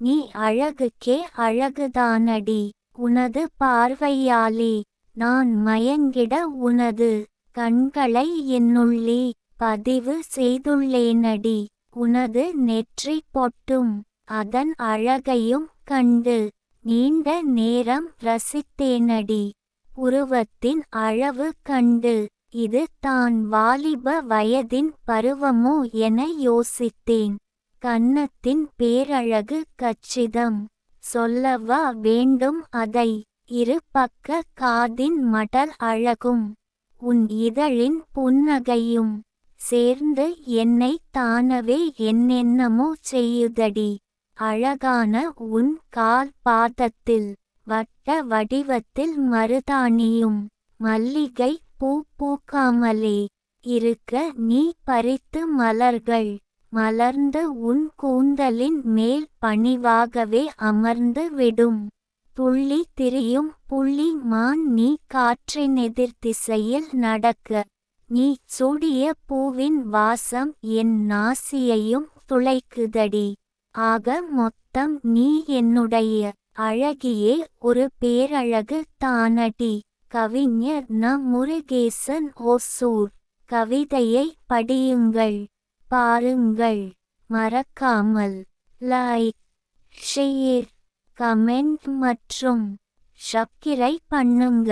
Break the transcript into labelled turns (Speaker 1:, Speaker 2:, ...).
Speaker 1: நீ அழகுக்கே அழகுதானடி உனது பார்வையாலே. நான் மயங்கிட உனது கண்களை என்னுள்ளே பதிவு செய்துள்ளேனடி உனது நெற்றி பொட்டும் அதன் அழகையும் கண்டு நீண்ட நேரம் ரசித்தேனடி. உருவத்தின் அளவு கண்டு இது தான் வாலிப வயதின் பருவமோ என யோசித்தேன். கன்னத்தின் பேரழகு கச்சிதம். சொல்லவா வேண்டும் அதை. இரு பக்க காதின் மடல் அழகும். உன் இதழின் புன்னகையும். சேர்ந்து என்னை தானவே என்னென்னமோ செய்யுதடி. அழகான உன் கால் பாதத்தில். வட்ட வடிவத்தில் மருதாணியும். மல்லிகை பூ பூக்காமலே. இருக்க நீ பறித்து மலர்கள். மலர்ந்து உன் கூந்தலின் மேல் பணிவாகவே அமர்ந்து விடும். துள்ளி திரியும் புள்ளி மான் நீ காற்றின் எதிர்த்திசையில் நடக்க. நீ சூடிய பூவின் வாசம் என் நாசியையும் துளைக்குதடி. ஆக மொத்தம் நீ என்னுடைய அழகியே ஒரு பேரழகு தானடி. கவிஞர் ந. முருகேசன் ஓசூர். கவிதையை படியுங்கள். பாருங்கள். மறக்காமல் லைக் ஷேர் கமெண்ட் மற்றும் சப்ஸ்கிரைப் பண்ணுங்க.